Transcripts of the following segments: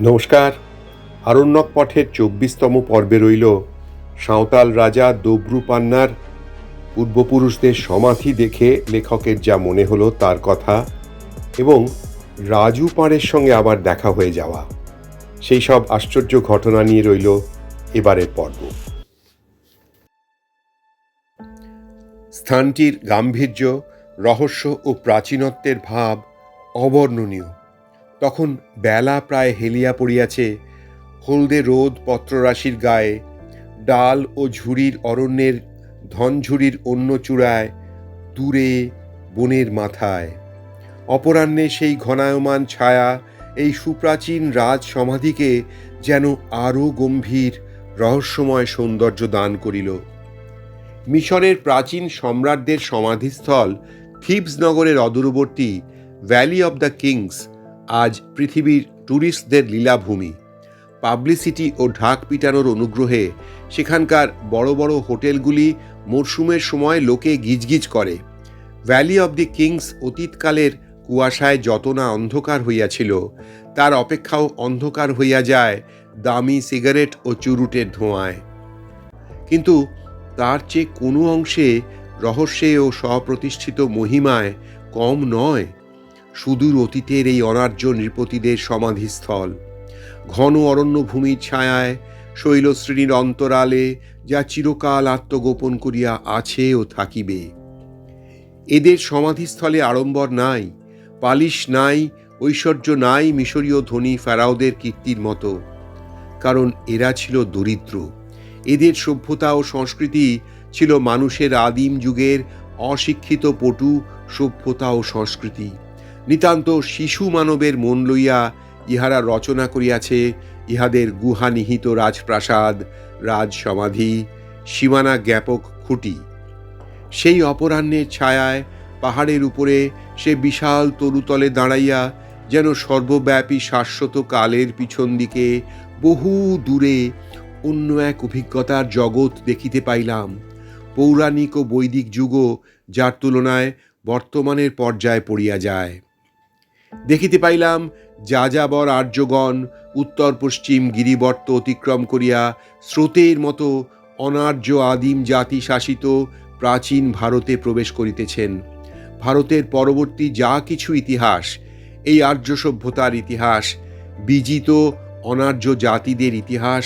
নমস্কার। আরণ্যক পথের চব্বিশতম পর্বে রইল সাঁওতাল রাজা দব্রু পান্নার পূর্বপুরুষদের সমাধি দেখে লেখকের যা মনে হলো তার কথা এবং রাজু পাড়ের সঙ্গে আবার দেখা হয়ে যাওয়া। সেই সব আশ্চর্য ঘটনা নিয়ে রইল এবারের পর্ব। স্থানটির গাম্ভীর্য, রহস্য ও প্রাচীনত্বের ভাব অবর্ণনীয়। তখন বেলা প্রায় হেলিয়া পড়িয়াছে, হলদে রোদ পত্ররাশির গায়ে, ডাল ও ঝুড়ির অরণ্যের ধনঝুড়ির অন্য চূড়ায়, দূরে বনের মাথায়। অপরাহ্নে সেই ঘনায়মান ছায়া, এই সুপ্রাচীন রাজ সমাধিকে যেন আরও গম্ভীর, রহস্যময় সৌন্দর্য দান করিল। মিশরের প্রাচীন সম্রাটদের সমাধিস্থল থিবস নগরের অদূরবর্তী ভ্যালি অব দ্য কিংস আজ পৃথিবীর ট্যুরিস্টদের লীলাভূমি। পাবলিসিটি ও ঢাক পিটানোর অনুগ্রহে সেখানকার বড় বড় হোটেলগুলি মরশুমের সময় লোকে গিজগিজ করে। ভ্যালি অব দি কিংস অতীতকালের কুয়াশায় যত না অন্ধকার হইয়াছিল, তার অপেক্ষাও অন্ধকার হইয়া যায় দামি সিগারেট ও চুরুটের ধোঁয়ায়। কিন্তু তার চেয়ে কোনো অংশে রহস্যে ও স্বপ্রতিষ্ঠিত মহিমায় কম নয়। সুদূর অতীতের এই অনার্য নৃপতিদের সমাধিস্থল। ঘন অরণ্যভূমির ছায়ায়, শৈলশ্রেণীর অন্তরালে যা চিরকাল আত্মগোপন করিয়া আছে ও থাকিবে। এদের সমাধিস্থলে আড়ম্বর নাই, পালিশ নাই, ঐশ্বর্য নাই মিশরীয় ধনী ফেরাওদের কীর্তির মতো। কারণ এরা ছিল দরিদ্র। এদের সভ্যতা ও সংস্কৃতি ছিল মানুষের আদিম যুগের অশিক্ষিত পটু সভ্যতা ও সংস্কৃতি। নিতান্ত শিশু মানবের মন লইয়া ইহারা রচনা করিয়াছে ইহাদের গুহা নিহিত রাজপ্রাসাদ রাজ সমাধি সীমানা জ্ঞাপক খুঁটি। সেই অপরাহ্নের ছায়ায় পাহাড়ের উপরে সে বিশাল তরুতলে দাঁড়াইয়া যেন সর্বব্যাপী শাশ্বত কালের পিছন দিকে বহু দূরে অন্য এক অভিজ্ঞতার জগৎ দেখিতে পাইলাম। পৌরাণিক ও বৈদিক যুগও যার তুলনায় বর্তমানের পর্যায়ে পড়িয়া যায়। দেখিতে পাইলাম যাযাবর আর্যগণ উত্তর পশ্চিম গিরিবর্ত অতিক্রম করিয়া স্রোতের মতো অনার্য আদিম জাতি শাসিত প্রাচীন ভারতে প্রবেশ করিতেছেন। ভারতের পরবর্তী যা কিছু ইতিহাস, এই আর্য সভ্যতার ইতিহাস, বিজিত অনার্য জাতিদের ইতিহাস,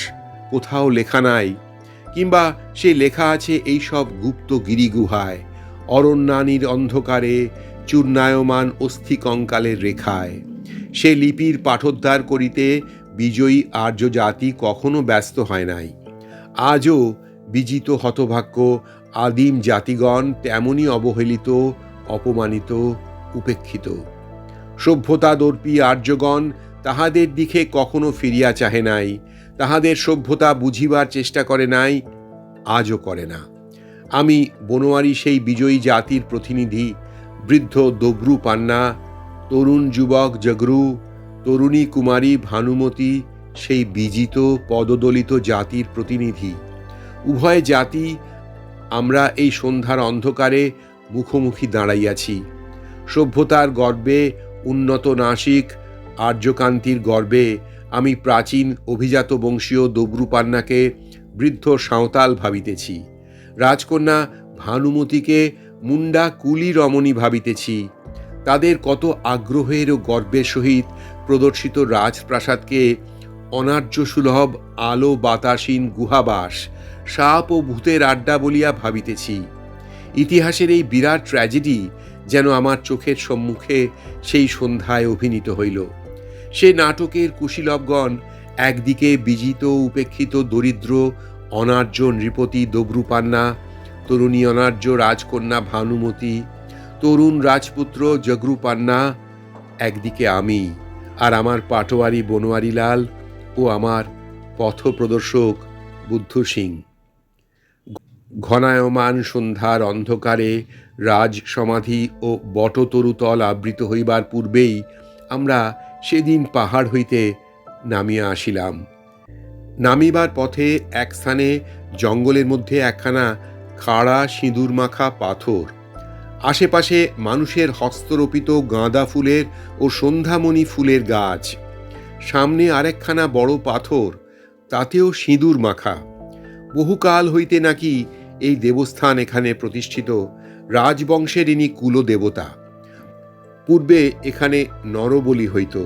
কোথাও লেখা নাই, কিংবা সে লেখা আছে এই সব গুপ্ত গিরিগুহায়, অরণ্যানীর অন্ধকারে চূর্ণায়মান অস্থি কঙ্কালের রেখায়। সে লিপির পাঠোদ্ধার করিতে বিজয়ী আর্য জাতি কখনো ব্যস্ত হয় নাই। আজও বিজিত হতভাগ্য আদিম জাতিগণ তেমনই অবহেলিত, অপমানিত, উপেক্ষিত। সভ্যতাদর্পী আর্যগণ তাহাদের দিকে কখনো ফিরিয়া চাহে নাই, তাহাদের সভ্যতা বুঝিবার চেষ্টা করে নাই, আজও করে না। আমি বনোয়ারি সেই বিজয়ী জাতির প্রতিনিধি বৃদ্ধ দব্রু পান্না, তরুণ যুবক জগরু, তরুণী কুমারী ভানুমতি, সেই বিজিত, পদদলিত জাতির প্রতিনিধি। উভয় জাতি আমরা এই সন্ধ্যার অন্ধকারে মুখোমুখি দাঁড়াইয়াছি। সভ্যতার গর্বে উন্নত নাসিক, আর্যকান্তির গর্বে আমি প্রাচীন অভিজাত বংশীয় দব্রুপান্নাকে বৃদ্ধ সাঁওতাল ভাবিতেছি। রাজকন্যা ভানুমতিকে মুন্ডা কুলি রমণী ভাবিতেছি। তাদের কত আগ্রহের ও গর্বের সহিত প্রদর্শিত রাজপ্রাসাদকে অনার্য সুলভ আলো বাতাসীন গুহাবাস, সাপ ও ভূতের আড্ডা বলিয়া ভাবিতেছি। ইতিহাসের এই বিরাট ট্র্যাজেডি যেন আমার চোখের সম্মুখে সেই সন্ধ্যায় অভিনীত হইল। সে নাটকের কুশীলবগণ একদিকে বিজিত উপেক্ষিত দরিদ্র, অনার্য নৃপতি দব্রুপান্না তরুণী অনার্য রাজকন্যা ভানুমতি, তরুণ রাজপুত্র জগরুপান্না, একদিকে আমি আর আমার পাটোয়ারি বনোয়ারিলাল ও আমার পথপ্রদর্শক বুদ্ধ সিং। ঘনায়মান সন্ধ্যার অন্ধকারে রাজ সমাধি ও বটতরুতল আবৃত হইবার পূর্বেই আমরা সেদিন পাহাড় হইতে নামিয়া আসিলাম। নামিবার পথে এক স্থানে জঙ্গলের মধ্যে একখানা খাড়া সিঁদুর মাখা পাথর। আশেপাশে মানুষের হস্তরোপিত গাঁদা ফুলের ও সন্ধ্যামণি ফুলের গাছ। সামনে আরেকখানা বড় পাথর, তাতেও সিঁদুর মাখা। বহুকাল হইতে নাকি এই দেবস্থান এখানে প্রতিষ্ঠিত, রাজবংশের ইনি কুলদেবতা। পূর্বে এখানে নরবলি হইত,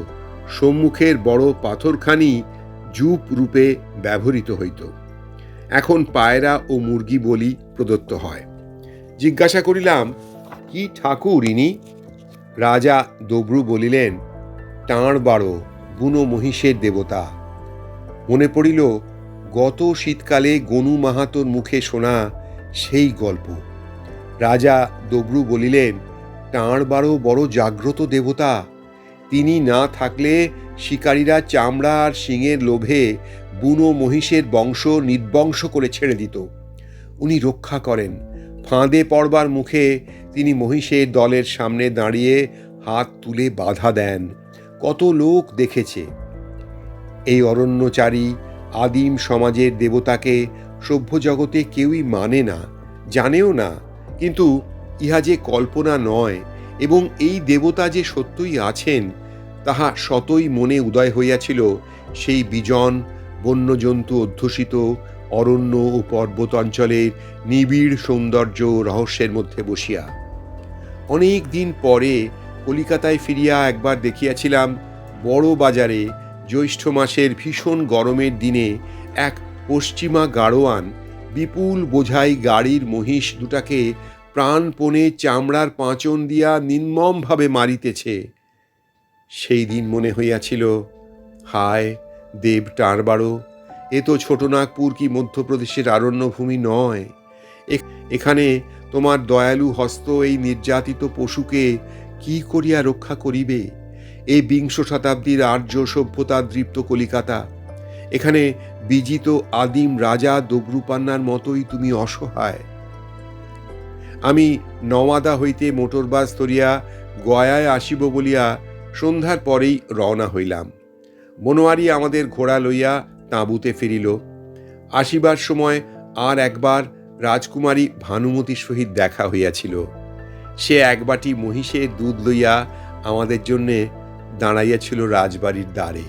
সম্মুখের বড় পাথরখানি জুপ রূপে ব্যবহৃত হইত। এখন পায়রা ও মুরগি বলি প্রদত্ত হয়। জিজ্ঞাসা করিলাম, কি ঠাকুর ইনি? রাজা দব্রু বলিলেন, টাঁড় বারো বুনো মহিষের দেবতা। মনে পড়িল, গত শীতকালে গনু মাহাতোর মুখে শোনা সেই গল্প। রাজা দব্রু বলিলেন, টাঁড় বারো বড় জাগ্রত দেবতা। তিনি না থাকলে শিকারীরা চামড়া আর শিঙের লোভে বুনো মহিষের বংশ নির্বংশ করে ছেড়ে দিত। উনি রক্ষা করেন। ফাঁদে পড়বার মুখে তিনি মহিষের দলের সামনে দাঁড়িয়ে হাত তুলে বাধা দেন। কত লোক দেখেছে। এই অরণ্যচারী আদিম সমাজের দেবতাকে সভ্য জগতে কেউই মানে না, জানেও না, কিন্তু ইহা যে কল্পনা নয় এবং এই দেবতা যে সত্যই আছেন, তাহা শতই মনে উদয় হইয়াছিল। সেই বিজন বন্যজন্তু অধ্যুষিত, অরণ্য ও পর্বত অঞ্চলের নিবিড় সৌন্দর্য রহস্যের মধ্যে বসিয়া। অনেক দিন পরে কলিকাতায় ফিরিয়া একবার দেখিয়াছিলাম, বড় বাজারে জ্যৈষ্ঠ মাসের ভীষণ গরমের দিনে এক পশ্চিমা গাড়োয়ান বিপুল বোঝাই গাড়ির মহিষ দুটাকে প্রাণপণে চামড়ার পাঁচন দিয়া নির্মমভাবে মারিতেছে। সেই দিন মনে হইয়াছিল, হায়, দেব টাঁড়বাড়ো এ তো ছোটনাগপুর কি মধ্যপ্রদেশের আরণ্যভূমি নয়। এখানে তোমার দয়ালু হস্ত এই নির্যাতিত পশুকে কি করিয়া রক্ষা করিবে? এই বিংশ শতাব্দীর আর্য সভ্যতার দৃপ্ত কলিকাতা। এখানে বিজিত আদিম রাজা দব্রুপান্নার মতোই তুমি অসহায়। আমি নওয়াদা হইতে মোটরবাস ধরিয়া গয়ায় আসিব বলিয়া সন্ধ্যার পরেই রওনা হইলাম। বনোয়ারি আমাদের ঘোড়া লইয়া তাঁবুতে ফিরিল। আসিবার সময় আর একবার রাজকুমারী ভানুমতির সহিত দেখা হইয়াছিল। সে এক বাটি মহিষের দুধ লইয়া আমাদের জন্যে দাঁড়াইয়াছিল রাজবাড়ির দ্বারে।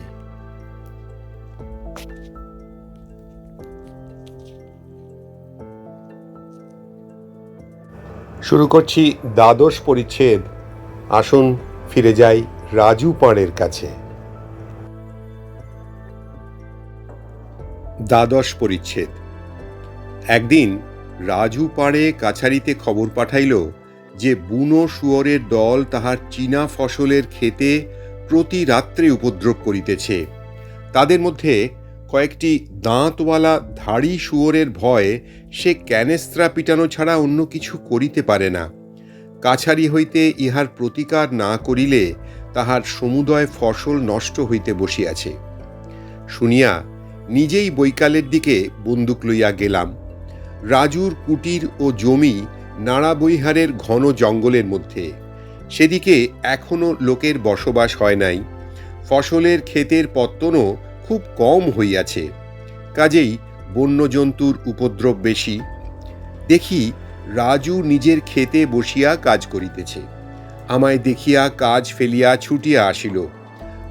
শুরু করছি দ্বাদশ পরিচ্ছেদ। আসুন ফিরে যাই রাজু পাঁড়ের কাছে। দ্বাদশ পরিচ্ছেদ। একদিন রাজু পাড়ে কাছারিতে খবর পাঠাইল যে বুনো শুয়োরের দল তাহার চীনা ফসলের ক্ষেতে প্রতি রাত্রে উপদ্রব করিতেছে। তাদের মধ্যে কয়েকটি দাঁতওয়ালা ধাড়ি শুয়োরের ভয়ে সে ক্যানেস্ত্রা পিটানো ছাড়া অন্য কিছু করিতে পারে না। কাছারি হইতে ইহার প্রতিকার না করিলে তাহার সমুদয় ফসল নষ্ট হইতে বসিয়াছে। শুনিয়া নিজেই বৈকালের দিকে বন্দুক লইয়া গেলাম। রাজুর কুটির ও জমি নাড়াবৈহারের ঘন জঙ্গলের মধ্যে। সেদিকে এখনও লোকের বসবাস হয় নাই। ফসলের ক্ষেতের পত্তনও খুব কম হইয়াছে। কাজেই বন্যজন্তুর উপদ্রব বেশি। দেখি রাজু নিজের খেতে বসিয়া কাজ করিতেছে। আমায় দেখিয়া কাজ ফেলিয়া ছুটিয়া আসিল।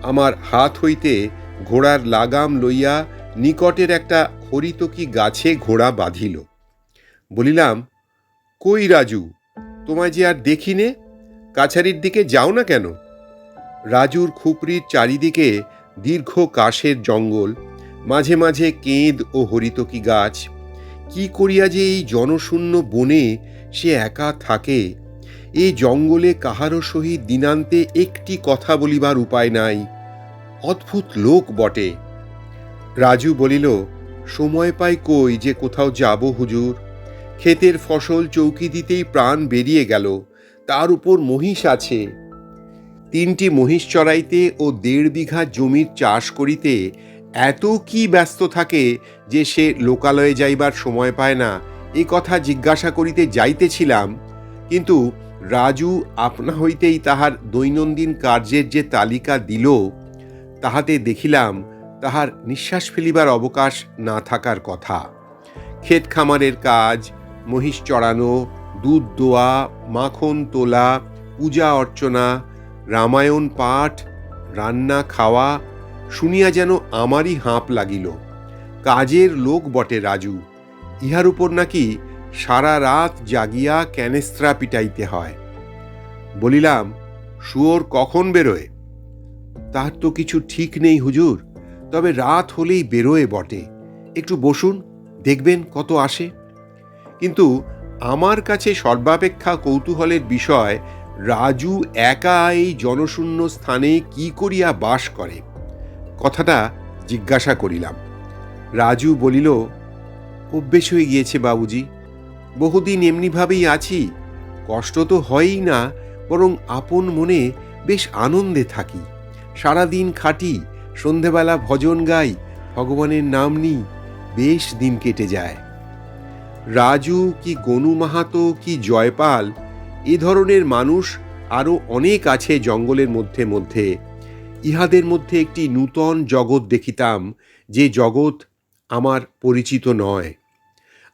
আমার হাত হইতে ঘোড়ার লাগাম লইয়া নিকটের একটা হরিতকি গাছে ঘোড়া বাঁধিল। বলিলাম, কই রাজু, তোমায় যে আর দেখিনে? কাছারির দিকে যাও না কেন? রাজুর খুপরির চারিদিকে দীর্ঘ কাশের জঙ্গল, মাঝে মাঝে কেঁদ ও হরিতকি গাছ। কি করিয়া যে এই জনশূন্য বনে সে একা থাকে? এই জঙ্গলে কাহারও সহিত দিনান্তে একটি কথা বলিবার উপায় নাই। অদ্ভুত লোক বটে। রাজু বলিল, সময় পাই কই যে কোথাও যাব হুজুর? ক্ষেতের ফসল চৌকি দিতেই প্রাণ বেরিয়ে গেল। তার উপর মহিষ আছে। তিনটি মহিষ চড়াইতে ও দেড় বিঘা জমির চাষ করিতে এত কি ব্যস্ত থাকে যে সে লোকালয়ে যাইবার সময় পায় না। এ কথা জিজ্ঞাসা করিতে যাইতেছিলাম, কিন্তু রাজু আপনা হইতেই তাহার দৈনন্দিন কার্যের যে তালিকা দিল, তাহাতে দেখিলাম তাহার নিঃশ্বাস ফেলিবার অবকাশ না থাকার কথা। ক্ষেত খামারের কাজ, মহিষ চড়ানো, দুধ দোয়া, মাখন তোলা, পূজা অর্চনা রামায়ণ পাঠ, রান্না খাওয়া, শুনিয়া যেন আমারই হাঁপ লাগিল। কাজের লোক বটে রাজু। ইহার উপর নাকি সারা রাত জাগিয়া ক্যানেস্ত্রা পিটাইতে হয়। বলিলাম, শুয়োর কখন বেরোয়? তার তো কিছু ঠিক নেই হুজুর, তবে রাত হলেই বেরোয় বটে। একটু বসুন, দেখবেন কত আসে। কিন্তু আমার কাছে সর্বাপেক্ষা কৌতূহলের বিষয় রাজু একা এই জনশূন্য স্থানে কি করিয়া বাস করে? কথাটা জিজ্ঞাসা করিলাম। রাজু বলিল, অভ্যেস হয়ে গিয়েছে বাবুজি। বহুদিন এমনিভাবেই আছি। কষ্ট তো হয়ই না, বরং আপন মনে বেশ আনন্দে থাকি। সারাদিন খাটি, সন্ধেবেলা ভজন গাই, ভগবানের নাম নিই, বেশ দিন কেটে যায়। রাজু কি গনু মাহাতো, কি জয়পাল এ ধরনের মানুষ আরও অনেক আছে জঙ্গলের মধ্যে মধ্যে। ইহাদের মধ্যে একটি নূতন জগৎ দেখিতাম, যে জগৎ আমার পরিচিত নয়।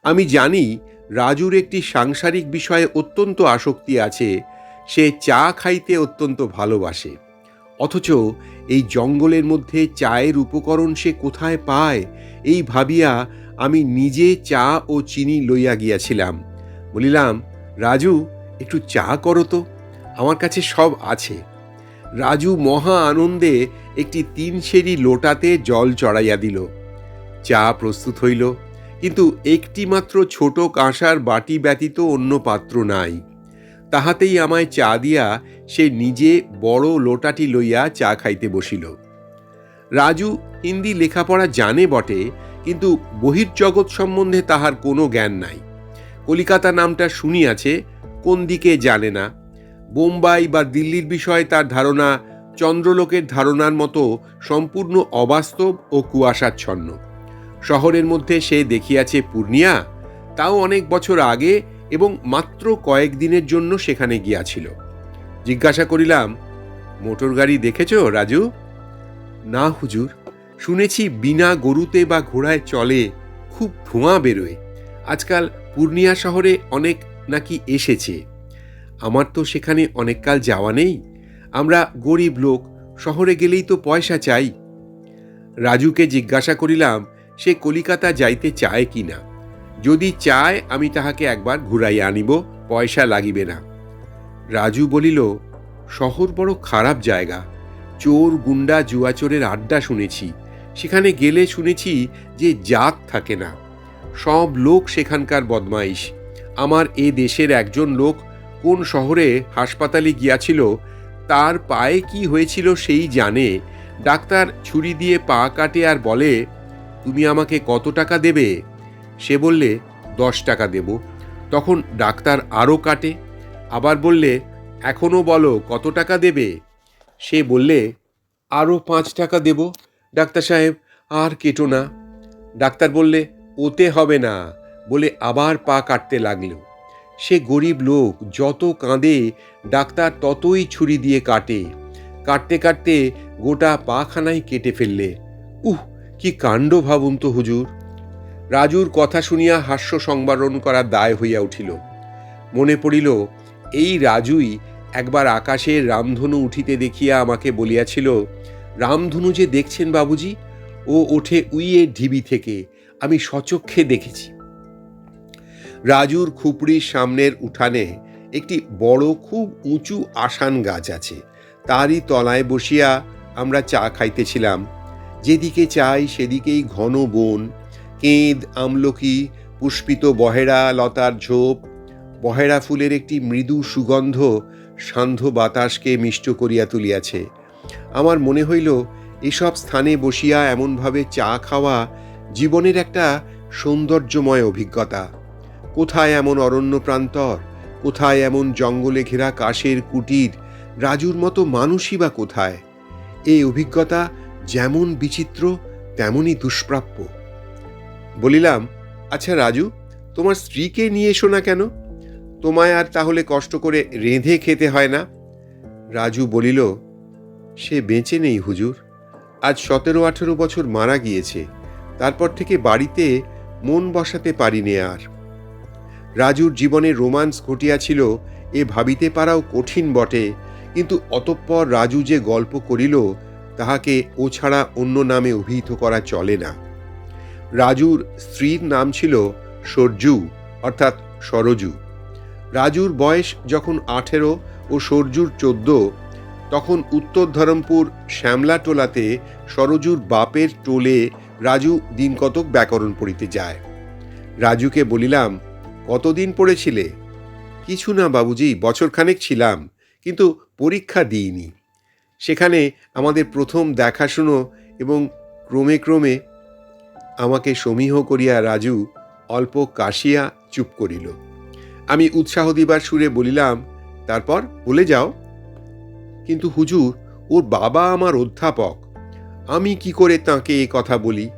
আমি জানি রাজুর একটি সাংসারিক বিষয়ে অত্যন্ত আসক্তি আছে, সে চা খাইতে অত্যন্ত ভালোবাসে। অথচ এই জঙ্গলের মধ্যে চায়ের উপকরণ সে কোথায় পায়, এই ভাবিয়া আমি নিজে চা ও চিনি লইয়া গিয়াছিলাম। বলিলাম, রাজু একটু চা করো তো। আমার কাছে সব আছে। রাজু মহা আনন্দে একটি তিন সেরি লোটাতে জল চড়াইয়া দিল। চা প্রস্তুত হইল, কিন্তু একটি মাত্র ছোট কাঁসার বাটি ব্যতীত অন্য পাত্র নাই। তাহাতেই আমায় চা দিয়া সে নিজে বড় লোটাটি লইয়া চা খাইতে বসিল। রাজু হিন্দি লেখাপড়া জানে বটে, কিন্তু বহির্জগৎ সম্বন্ধে তাহার কোনো জ্ঞান নাই। কলিকাতা নামটা শুনিয়াছে কোন দিকে জানে না। বোম্বাই বা দিল্লির বিষয়ে তার ধারণা চন্দ্রলোকের ধারণার মতো সম্পূর্ণ অবাস্তব ও কুয়াশাচ্ছন্ন। শহরের মধ্যে সে দেখিয়াছে পূর্ণিয়া, তাও অনেক বছর আগে এবং মাত্র কয়েক দিনের জন্য সেখানে গিয়াছিল। জিজ্ঞাসা করিলাম, মোটর গাড়ি দেখেছ রাজু? না হুজুর, শুনেছি বিনা গরুতে বা ঘোড়ায় চলে খুব ধোঁয়া বেরোয়। আজকাল পূর্ণিয়া শহরে অনেক নাকি এসেছে? আমার তো সেখানে অনেককাল যাওয়া নেই। আমরা গরিব লোক, শহরে গেলেই তো পয়সা চাই। রাজুকে জিজ্ঞাসা করিলাম, সে কলিকাতা যাইতে চায় কি না? যদি চায়, আমি তাহাকে একবার ঘুরাইয়া আনিব, পয়সা লাগিবে না। রাজু বলিল, শহর বড় খারাপ জায়গা। চোর গুন্ডা জুয়াচোরের আড্ডা শুনেছি। সেখানে গেলে শুনেছি যে জাত থাকে না। সব লোক সেখানকার বদমাইশ। আমার এ দেশের একজন লোক কোন শহরে হাসপাতালে গিয়াছিল, তার পায়ে কি হয়েছিল সেই জানে, ডাক্তার ছুরি দিয়ে পা কাটে আর বলে, তুমি আমাকে কত টাকা দেবে? সে বললে, দশ টাকা দেব। তখন ডাক্তার আরও কাটে, আবার বললে এখনও বলো কত টাকা দেবে? সে বললে, আরও পাঁচ টাকা দেব। ডাক্তার সাহেব, আর কেটো না। ডাক্তার বললে, ওতে হবে না। বলে আবার পা কাটতে লাগল। সে গরিব লোক যত কাঁদে, ডাক্তার ততই ছুরি দিয়ে কাটে। কাটতে কাটতে গোটা পাখানাই কেটে ফেললে। উহ, কি কাণ্ড ভাবুন তো হুজুর। রাজুর কথা শুনিয়া হাস্য সংবরণ করার দায় হইয়া উঠিল। মনে পড়িল, এই রাজুই একবার আকাশের রামধনু উঠিতে দেখিয়া আমাকে বলিয়াছিল, রামধনু যে দেখছেন বাবুজি, ও ওঠে উইয়ে ঢিবি থেকে, আমি সচক্ষে দেখেছি। রাজুর খুপড়ির সামনের উঠানে একটি বড়, খুব উঁচু আসান গাছ আছে। তারই তলায় বসিয়া আমরা চা খাইতেছিলাম। যেদিকে চাই সেদিকেই ঘন বন, কেঁদ, আমলকি, পুষ্পিত বহেরা লতার ঝোপ, বহেরা ফুলের একটি মৃদু সুগন্ধ সান্ধ্য বাতাসকে মিষ্ট করিয়া তুলিয়াছে। আমার মনে হইল, এসব স্থানে বসিয়া এমনভাবে চা খাওয়া জীবনের একটা সৌন্দর্যময় অভিজ্ঞতা। কোথায় এমন অরণ্য প্রান্তর? কোথায় এমন জঙ্গলে ঘেরা কাশের কুটির? রাজুর মতো মানুষই বা কোথায়? এই অভিজ্ঞতা যেমন বিচিত্র, তেমনই দুষ্প্রাপ্য। বলিলাম আচ্ছা রাজু, তোমার স্ত্রীকে নিয়ে এসো না কেন? তোমায় আর তাহলে কষ্ট করে রেঁধে খেতে হয় না? রাজু বলিল, সে বেঁচে নেই হুজুর। আজ সতেরো আঠেরো বছর মারা গিয়েছে। তারপর থেকে বাড়িতে মন বসাতে পারিনি আর। রাজুর জীবনে রোমান্স ঘটিয়াছিল, এ ভাবিতে পারাও কঠিন বটে। কিন্তু অতঃপর রাজু যে গল্প করিল, তাহাকে ও ছাড়া অন্য নামে অভিহিত করা চলে না। রাজুর স্ত্রীর নাম ছিল সরজু, অর্থাৎ সরজু। রাজুর বয়স যখন আঠেরো ও সরজুর চোদ্দ, তখন উত্তর ধরমপুর শ্যামলা টোলাতে সরজুর বাপের টোলে রাজু দিনকতক ব্যাকরণ পড়িতে যায়। রাজুকে বলিলাম কতদিন পড়েছিলে? কিছু না বাবুজি, বছরখানেক ছিলাম, কিন্তু পরীক্ষা দিইনি। সেখানে আমাদের প্রথম দেখাশুনো এবং ক্রমে ক্রমে আমাকে সমীহ করিয়া রাজু অল্প কাশিয়া চুপ করিল। আমি উৎসাহ দিবার সুরে বলিলাম, তারপর বলে যাও। কিন্তু হুজুর, ওর বাবা আমার অধ্যাপক। আমি কি করে তাকে এ কথা বলি?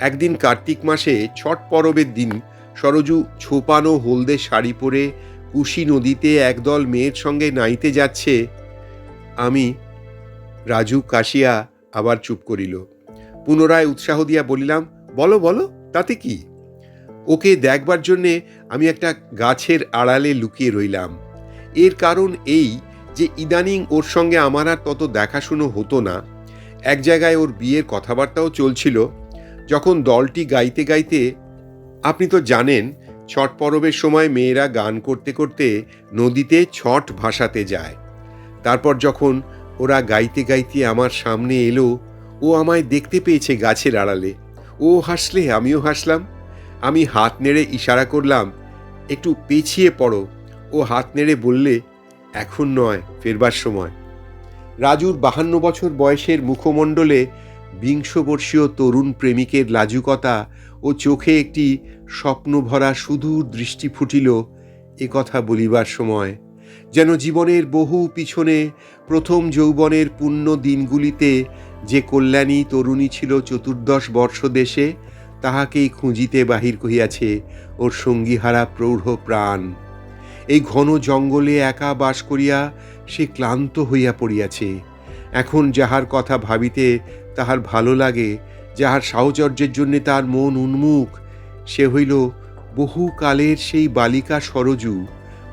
একদিন কার্তিক মাসে ছট পরবের দিন সরজু ছোপানো হলদে শাড়ি পরে কুশি নদীতে একদল মেয়ের সঙ্গে নাইতে যাচ্ছে। আমি, রাজু, কাশিয়া আবার চুপ করিল। পুনরায় উৎসাহ দিয়া বলিলাম, বলো বলো, তাতে কি? ওকে দেখবার জন্যে আমি একটা গাছের আড়ালে লুকিয়ে রইলাম। এর কারণ এই যে ইদানিং ওর সঙ্গে আমার আর তত দেখাশুনো হতো না। এক জায়গায় ওর বিয়ের কথাবার্তাও চলছিল। যখন দলটি গাইতে গাইতে আপনি তো জানেন, ছট পরবের সময় মেয়েরা গান করতে করতে নদীতে ছট ভাসাতে যায়। তারপর যখন ওরা গাইতে গাইতে আমার সামনে এলো, ও আমায় দেখতে পেয়েছে গাছের আড়ালে। ও হাসলে, আমিও হাসলাম। আমি হাত নেড়ে ইশারা করলাম, একটু পেছিয়ে পড়ো। ও হাত নেড়ে বললে, এখন নয়, ফেরবার সময়। রাজুর বাহান্ন বছর বয়সের মুখমণ্ডলে বিংশবর্ষীয় তরুণ প্রেমিকের লাজুকতা ও চোখে একটি স্বপ্নভরা সুদূর দৃষ্টি ফুটিল এ কথা বলিবার সময়। যেন জীবনের বহু পিছনে প্রথম যৌবনের পুণ্য দিনগুলিতে যে কল্যাণী তরুণী ছিল চতুর্দশ বর্ষ দেশে তাহাকেই খুঁজিতে বাহির কহিয়াছে ওর সঙ্গীহারা প্রৌঢ় প্রাণ। এই ঘন জঙ্গলে একা বাস করিয়া সে ক্লান্ত হইয়া পড়িয়াছে। এখন যাহার কথা ভাবিতে তাহার ভালো লাগে যাহার সাহচর্যের জন্যে তার মন উন্মুখ, সে হইল বহু কালের সেই বালিকা সরজু,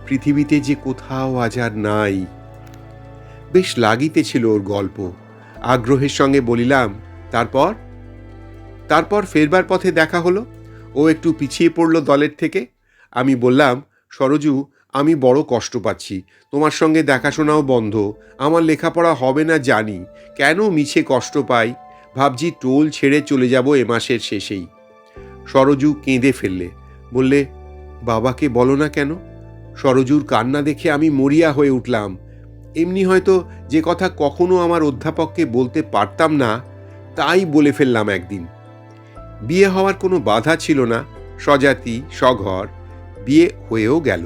পৃথিবীতে যে কোথাও আজ আর নাই। বেশ লাগিতেছিল ওর গল্প। আগ্রহের সঙ্গে বলিলাম, তারপর? তারপর ফেরবার পথে দেখা হলো। ও একটু পিছিয়ে পড়ল দলের থেকে। আমি বললাম, সরজু, আমি বড় কষ্ট পাচ্ছি। তোমার সঙ্গে দেখাশোনাও বন্ধ। আমার লেখাপড়া হবে না জানি। কেন মিছে কষ্ট পাই? ভাবছি টোল ছেড়ে চলে যাব এ মাসের শেষেই। সরজু কেঁদে ফেললে, বললে, বাবাকে বলো না কেন? সরজুর কান্না দেখে আমি মরিয়া হয়ে উঠলাম। এমনি হয়তো যে কথা কখনো আমার অধ্যাপককে বলতে পারতাম না, তাই বলে ফেললাম একদিন। বিয়ে হওয়ার কোনো বাধা ছিল না, স্বজাতি, স্বঘর, বিয়ে হয়েও গেল।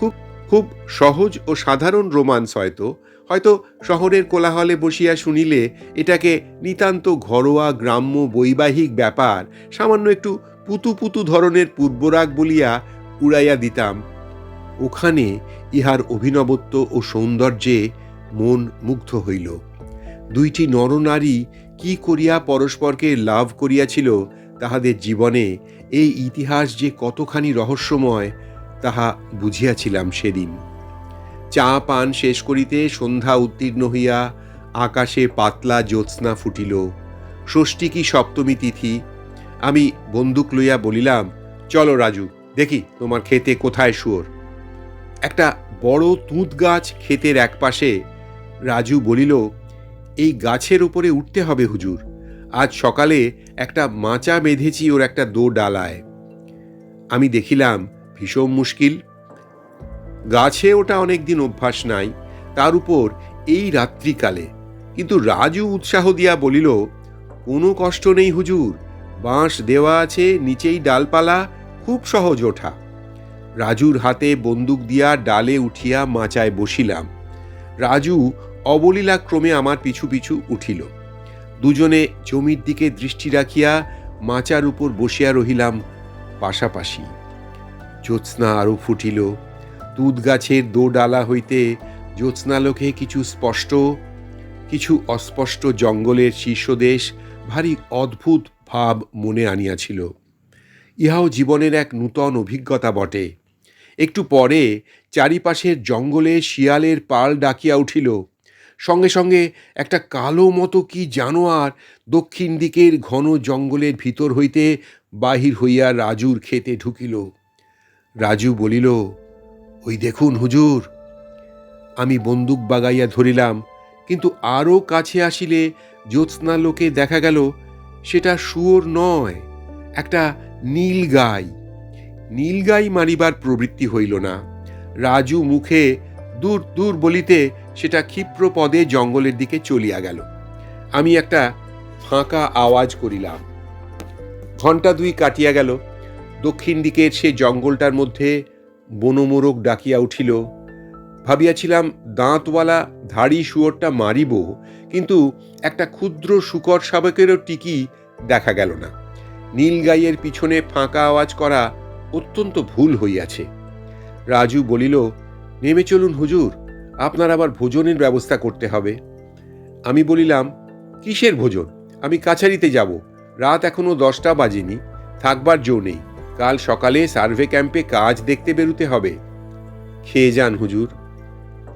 খুব খুব সহজ ও সাধারণ রোমান্স হয়তো হয়তো শহরের কোলাহলে বসিয়া শুনিলে এটাকে নিতান্ত ঘরোয়া, গ্রাম্য, বৈবাহিক ব্যাপার, সামান্য একটু পুতু পুতু ধরনের পূর্বরাগ বলিয়া উড়াইয়া দিতাম। ওখানে ইহার অভিনবত্ব ও সৌন্দর্যে মন মুগ্ধ হইল। দুইটি নরনারী কি করিয়া পরস্পরকে লাভ করিয়াছিল তাহাদের জীবনে এই ইতিহাস যে কতখানি রহস্যময়, তাহা বুঝিয়াছিলাম সেদিন। চা পান শেষ করিতে সন্ধ্যা উত্তীর্ণ হইয়া আকাশে পাতলা জ্যোৎস্না ফুটিল। ষষ্ঠী কি সপ্তমী তিথি? আমি বন্দুক লইয়া বলিলাম, চলো রাজু, দেখি তোমার খেতে কোথায় শুয়োর। একটা বড় তুঁত গাছ ক্ষেতের একপাশে রাজু বলিল, এই গাছের উপরে উঠতে হবে হুজুর। আজ সকালে একটা মাচা বেঁধেছি, ওর একটা দো ডালায়। আমি দেখিলাম, ভীষণ মুশকিল গাছে ওটা অনেকদিন অভ্যাস নাই, তার উপর এই রাত্রিকালে। কিন্তু রাজু উৎসাহ দিয়া বলিল, কোনো কষ্ট নেই হুজুর, বাঁশ দেওয়া আছে, নিচেই ডালপালা, খুব সহজ ওঠা। রাজুর হাতে বন্দুক দিয়া ডালে উঠিয়া মাচায় বসিলাম। রাজু অবলীলাক্রমে আমার পিছু পিছু উঠিল। দুজনে জমির দিকে দৃষ্টি রাখিয়া মাচার উপর বসিয়া রহিলাম পাশাপাশি। জ্যোৎস্না আরও ফুটিল তুত গাছের দো ডালা হইতে জ্যোৎস্নালোকে কিছু স্পষ্ট, কিছু অস্পষ্ট জঙ্গলের শীর্ষদেশ ভারী অদ্ভুত ভাব মনে আনিয়াছিল। ইহাও জীবনের এক নূতন অভিজ্ঞতা বটে। একটু পরে চারিপাশের জঙ্গলে শিয়ালের পাল ডাকিয়া উঠিল। সঙ্গে সঙ্গে একটা কালো মতো কি জানোয়ার দক্ষিণ দিকের ঘন জঙ্গলের ভিতর হইতে বাহির হইয়া রাজুর খেতে ঢুকিল। রাজু বলিল ওই দেখুন হুজুর, আমি বন্দুক বাগাইয়া ধরিলাম, কিন্তু আরও কাছে আসিলে জ্যোৎস্না লোকে দেখা গেল, সেটা শুয়োর নয়, একটা নীলগাই নীলগাই মারিবার প্রবৃত্তি হইল না। রাজু মুখে দূর দূর বলিতে সেটা ক্ষিপ্র পদে জঙ্গলের দিকে চলিয়া গেল। আমি একটা ফাঁকা আওয়াজ করিলাম। ঘণ্টা দুই কাটিয়া গেল। দক্ষিণ দিকের সে জঙ্গলটার মধ্যে বনমোরগ ডাকিয়া উঠিল, ভাবিয়াছিলাম দাঁতওয়ালা ধাড়ি শুয়োরটা মারিব, কিন্তু একটা ক্ষুদ্র শুকর শাবকেরও টিকি দেখা গেল না। নীলগাইয়ের পিছনে ফাঁকা আওয়াজ করা অত্যন্ত ভুল হইয়াছে। রাজু বলিল, নেমে চলুন হুজুর, আপনার আবার ভোজনের ব্যবস্থা করতে হবে। আমি বলিলাম, কিসের ভোজন? আমি কাছারিতে যাব, রাত এখনও দশটা বাজেনি, থাকবার জো নেই। কাল সকালে সার্ভে ক্যাম্পে কাজ দেখতে বেরুতে হবে। খেয়ে যান হুজুর।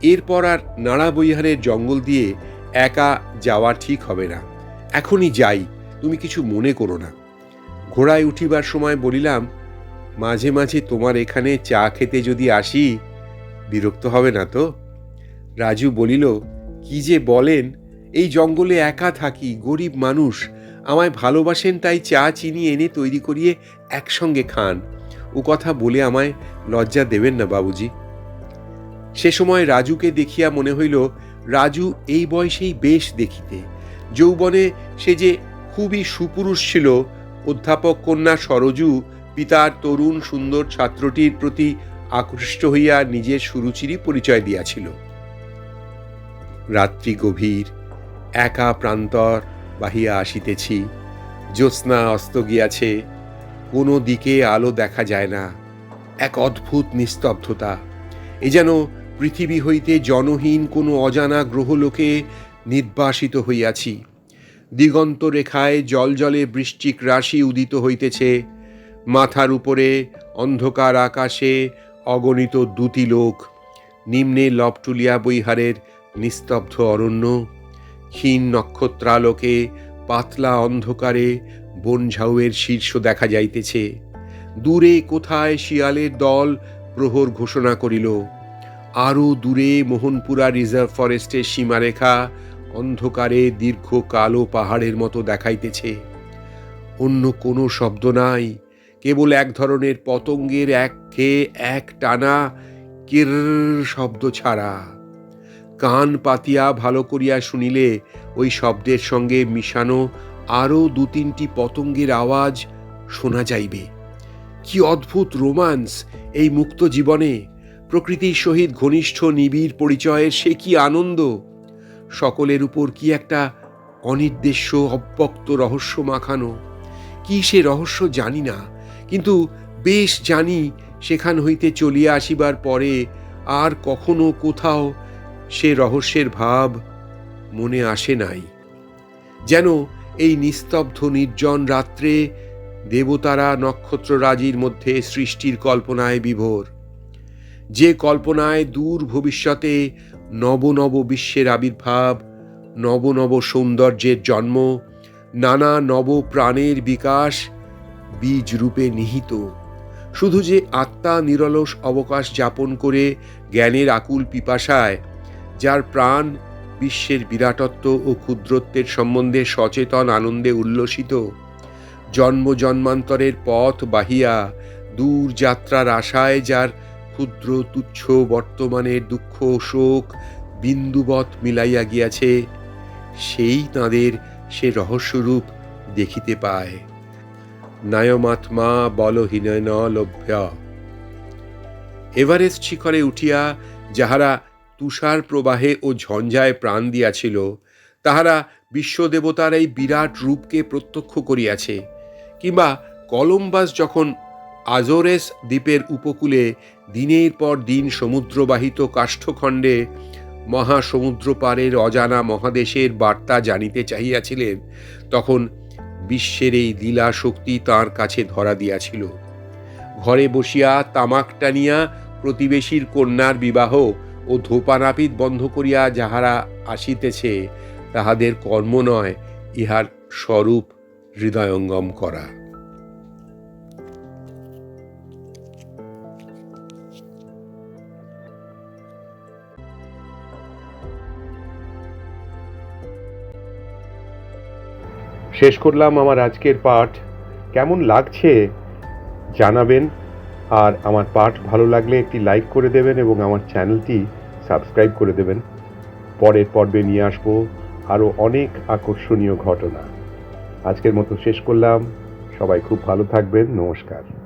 এরপর আর নাড়া বইহারের জঙ্গল দিয়ে একা যাওয়া ঠিক হবে না। এখনই যাই, তুমি কিছু মনে করো না। ঘোড়ায় উঠিবার সময় বলিলাম, মাঝে মাঝে তোমার এখানে চা খেতে যদি আসি, বিরক্ত হবে না তো? রাজু বলিল, কি যে বলেন, এই জঙ্গলে একা থাকি, গরিব মানুষ আমায় ভালোবাসেন, তাই চা, চিনি এনে তৈরি করিয়ে একসঙ্গে খান। ও কথা বলে আমায় লজ্জা দেবেন না বাবুজি। সে সময় রাজুকে দেখিয়া মনে হইল, রাজু এই বয়সেই বেশ দেখিতে। যৌবনে সে যে খুবই সুপুরুষ ছিল, অধ্যাপক কন্যা সরজু পিতার তরুণ সুন্দর ছাত্রটির প্রতি আকৃষ্ট হইয়া নিজের সুরুচিরই পরিচয় দিয়াছিল। রাত্রি গভীর, একা প্রান্তর বাহিয়া আসিতেছি। জ্যোৎস্না অস্ত গিয়াছে, কোনো দিকে আলো দেখা যায় না। এক অদ্ভুত নিস্তব্ধতা, এ যেন পৃথিবী হইতে জনহীন কোনো অজানা গ্রহলোকে নির্বাসিত হইয়াছি। দিগন্ত রেখায় জল জলে বৃশ্চিক রাশি উদিত হইতেছে, মাথার উপরে অন্ধকার আকাশে অগণিত দুটি লোক নিম্নে লপটুলিয়া বৈহারের নিস্তব্ধ অরণ্য। ক্ষীণ নক্ষত্রালোকে পাতলা অন্ধকারে বনঝাউয়ের শীর্ষ দেখা যাইতেছে। দূরে কোথায় শিয়ালের দল প্রহর ঘোষণা করিল। আরও দূরে মোহনপুরা রিজার্ভ ফরেস্টের সীমারেখা অন্ধকারে দীর্ঘ কালো পাহাড়ের মতো দেখাইতেছে। অন্য কোনো শব্দ নাই, কেবল এক ধরনের পতঙ্গের এক খেয়ে এক টানা কির শব্দ ছাড়া। কান পাতিয়া ভালো করিয়া শুনিলে, ওই শব্দের সঙ্গে মিশানো আরও দু তিনটি পতঙ্গের আওয়াজ শোনা যাইবে। কি অদ্ভুত রোমান্স এই মুক্ত জীবনে! প্রকৃতির সহিত ঘনিষ্ঠ নিবিড় পরিচয়ের সে কি আনন্দ! সকলের উপর কি একটা অনির্দেশ্য অব্যক্ত রহস্য মাখানো? কি সে রহস্য জানি না, কিন্তু বেশ জানি সেখান হইতে চলিয়া আসিবার পরে আর কখনো কোথাও সে রহস্যের ভাব মনে আসে নাই। যেন এই নিস্তব্ধ নির্জন রাত্রে দেবতারা নক্ষত্ররাজির মধ্যে সৃষ্টির কল্পনায় বিভোর। যে কল্পনায় দূর ভবিষ্যতে নব নব বিশ্বের আবির্ভাব, নব নব সৌন্দর্যের জন্ম, নানা নব প্রাণের বিকাশ বীজ রূপে নিহিত। শুধু যে আত্মা নিরলস অবকাশ যাপন করে জ্ঞানের আকুল পিপাসায় যার প্রাণ বিশ্বের বিরাটত্ব ও ক্ষুদ্রত্বের সম্বন্ধে সচেতন আনন্দে উল্লসিত। জন্ম জন্মান্তরের পথ বাহিয়া দূর যাত্রার আশায় যার ক্ষুদ্র তুচ্ছ বর্তমানের দুঃখ শোক বিন্দুবৎ মিলাইয়া গিয়াছে, সেই তাঁদের সে রহস্যরূপ দেখিতে পায়। নায়মাত্মা বলহীন লভ্য। এভারেস্ট শিখরে উঠিয়া যাহারা তুষার প্রবাহে ও ঝঞ্ঝায় প্রাণ দিয়াছিল, তাহারা বিশ্বদেবতার এই বিরাট রূপকে প্রত্যক্ষ করিয়াছে, কিংবা কলম্বাস যখন আজোরেস দ্বীপের উপকূলে দিনের পর দিন সমুদ্রবাহিত কাষ্ঠখণ্ডে মহাসমুদ্র পারের অজানা মহাদেশের বার্তা জানিতে চাহিয়াছিলেন, তখন বিশ্বের এই লীলা শক্তি তাঁর কাছে ধরা দিয়াছিল। ঘরে বসিয়া তামাক টানিয়া প্রতিবেশীর কন্যার বিবাহ ও ধূপানাপিত বন্ধ করিয়া যাহারা আসিতেছে, তাহাদের কর্ম নয়, ইহার স্বরূপ হৃদয়ঙ্গম করা। শেষ করলাম আমার আজকের পাঠ। কেমন লাগছে জানাবেন, আর আমার পাঠ ভালো লাগলে একটি লাইক করে দেবেন এবং আমার চ্যানেলটি সাবস্ক্রাইব করে দেবেন। পরের পর্বে নিয়ে আসব আরও অনেক আকর্ষণীয় ঘটনা। আজকের মতো শেষ করলাম। সবাই খুব ভালো থাকবেন। নমস্কার।